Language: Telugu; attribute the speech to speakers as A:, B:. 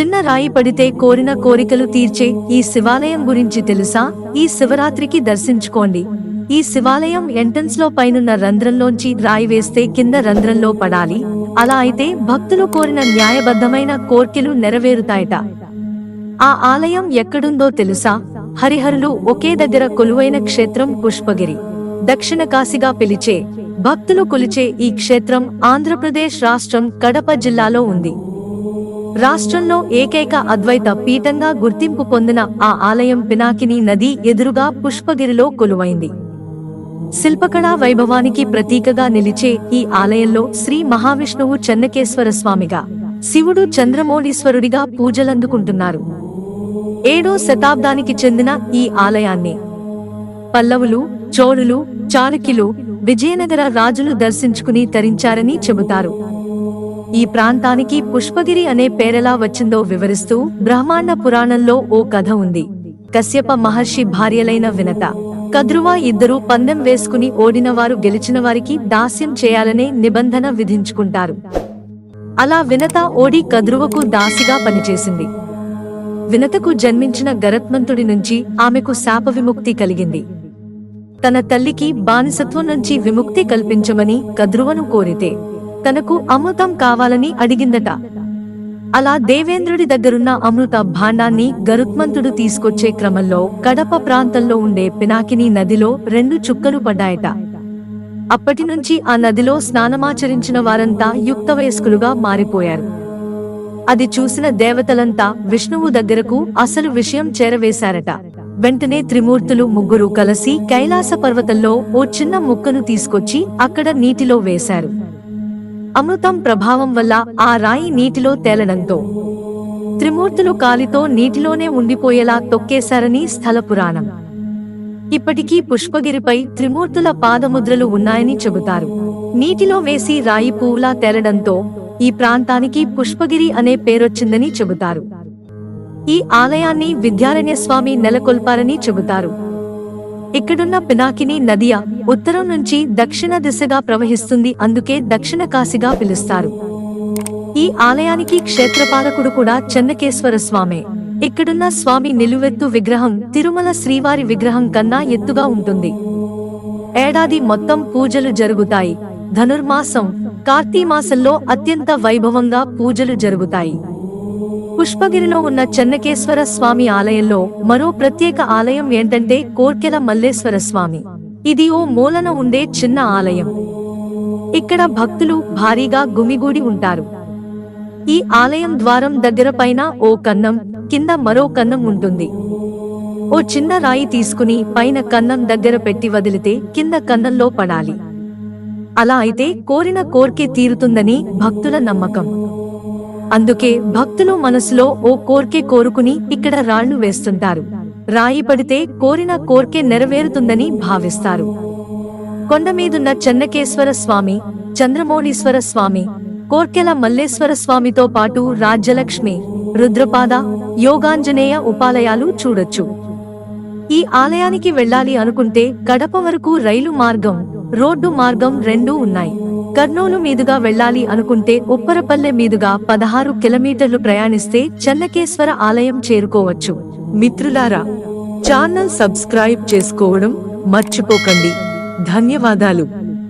A: చిన్న రాయి పడితే కోరిన కోరికలు తీర్చే ఈ శివాలయం గురించి తెలుసా? ఈ శివరాత్రికి దర్శించుకోండి. ఈ శివాలయం ఎంట్రన్స్లో పైనున్న రంధ్రంలోంచి రాయి వేస్తే కింద రంధ్రంలో పడాలి. అలా అయితే భక్తులు కోరిన న్యాయబద్ధమైన కోర్కెలు నెరవేరుతాయట. ఆ ఆలయం ఎక్కడుందో తెలుసా? హరిహరులు ఒకే దగ్గర కొలువైన క్షేత్రం పుష్పగిరి. దక్షిణ కాశీగా పిలిచే భక్తులు కొలిచే ఈ క్షేత్రం ఆంధ్రప్రదేశ్ రాష్ట్రం కడప జిల్లాలో ఉంది. రాష్ట్రంలో ఏకైక అద్వైత పీఠంగా గుర్తింపు పొందిన ఆ ఆలయం పినాకిని నది ఎదురుగా పుష్పగిరిలో కొలువైంది. శిల్పకళా వైభవానికి ప్రతీకగా నిలిచే ఈ ఆలయంలో శ్రీ మహావిష్ణువు చెన్నకేశ్వర స్వామిగా శివుడు చంద్రమౌళీశ్వరుడిగా పూజలందుకుంటున్నారు. ఏడో శతాబ్దానికి చెందిన ఈ ఆలయాన్ని పల్లవులు చోళులు చాళుక్యులు విజయనగర రాజులు దర్శించుకుని తరించారని చెబుతారు. ఈ ప్రాంతానికి పుష్పగిరి అనే పేరెలా వచ్చిందో వివరిస్తూ బ్రహ్మాండ పురాణంలో ఓ కథ ఉంది. కశ్యప మహర్షి భార్యలైన వినత. కద్రువ ఇద్దరూ పందెం వేసుకుని ఓడినవారు గెలిచిన వారికి దాస్యం చేయాలనే నిబంధన విధించుకుంటారు. అలా వినత ఓడి కద్రువకు దాసిగా పనిచేసింది. వినతకు జన్మించిన గరత్మంతుడి నుంచి ఆమెకు శాప విముక్తి కలిగింది. తన తల్లికి బానిసత్వం నుంచి విముక్తి కల్పించమని కద్రువను కోరితే తనకు అమృతం కావాలని అడిగిందట. అలా దేవేంద్రుడి దగ్గరున్న అమృత భాండాన్ని గరుత్మంతుడు తీసుకొచ్చే క్రమంలో కడప ప్రాంతంలో ఉండే పినాకిని నదిలో రెండు చుక్కలు పడ్డాయట. అప్పటి నుంచి ఆ నదిలో స్నానమాచరించిన వారంతా యుక్త వయస్కులుగా మారిపోయారు. అది చూసిన దేవతలంతా విష్ణువు దగ్గరకు అసలు విషయం చేరవేశారట. వెంటనే త్రిమూర్తులు ముగ్గురు కలిసి కైలాస పర్వతంలో ఓ చిన్న ముక్కను తీసుకొచ్చి అక్కడ నీటిలో వేశారు. అమృతం ప్రభావం వల్ల ఆ రాయి నీటిలో తేలడంతో త్రిమూర్తులు కాలితో నీటిలోనే ఉండిపోయేలా తొక్కేశారని స్థల పురాణం. ఇప్పటికీ పుష్పగిరిపై త్రిమూర్తుల పాదముద్రలు ఉన్నాయని చెబుతారు. నీటిలో వేసి రాయి పువ్వులా తేలడంతో ఈ ప్రాంతానికి పుష్పగిరి అనే పేరొచ్చిందని చెబుతారు. ఈ ఆలయాన్ని విద్యారణ్య స్వామి నెలకొల్పారని చెబుతారు. ఇక్కడున్న పినాకిని నదియ ఉత్తరం నుంచి దక్షిణ దిశగా ప్రవహిస్తుంది అందుకే దక్షిణ కాశీగా పిలుస్తారు. ఈ ఆలయానికి క్షేత్రపాలకుడు కూడా చెన్నకేశ్వర స్వామే. ఇక్కడున్న స్వామి నిలువెత్తు విగ్రహం తిరుమల శ్రీవారి విగ్రహం కన్నా ఎత్తుగా ఉంటుంది. ఏడాది మొత్తం పూజలు జరుగుతాయి. ధనుర్మాసం కార్తీమాసంలో అత్యంత వైభవంగా పూజలు జరుగుతాయి. పుష్పగిరిలో ఉన్న చెన్నకేశ్వర స్వామి ఆలయంలో మరో ప్రత్యేక ఆలయం ఏంటంటే కోర్కెల మల్లేశ్వర స్వామి. ఇది ఓ మూలన ఉండే చిన్న ఆలయం. ఇక్కడ భక్తులు భారీగా గుమిగూడి ఉంటారు. ఈ ఆలయం ద్వారం దగ్గర పైన ఓ కన్నం కింద మరో కన్నం ఉంటుంది. ఓ చిన్న రాయి తీసుకుని పైన కన్నం దగ్గర పెట్టి వదిలితే కింద కన్నంలో పడాలి. అలా అయితే కోరిన కోర్కె తీరుతుందని భక్తుల నమ్మకం. అందుకే భక్తులు మనసులో ఓ కోర్కె కోరుకుని ఇక్కడ రాళ్ళు వేస్తుంటారు. రాయి పడితే కోరిన కోర్కె నెరవేరుతుందని భావిస్తారు. కొండమీదున్న చెన్నకేశ్వర స్వామి చంద్రమౌళీశ్వర స్వామి కోర్కెల మల్లేశ్వర స్వామితో పాటు రాజ్యలక్ష్మి రుద్రపాద యోగాంజనేయ ఉపాలయాలు చూడొచ్చు. ఈ ఆలయానికి వెళ్ళాలి అనుకుంటే కడప వరకు రైలు మార్గం రోడ్డు మార్గం రెండూ ఉన్నాయి. కర్నూలు మీదుగా వెళ్ళాలి అనుకుంటే ఉప్పరపల్లె మీదుగా పదహారు కిలోమీటర్లు ప్రయాణిస్తే చెన్నకేశ్వర ఆలయం చేరుకోవచ్చు. మిత్రులారా ఛానల్ సబ్స్క్రైబ్ చేసుకోవడం మర్చిపోకండి. ధన్యవాదాలు.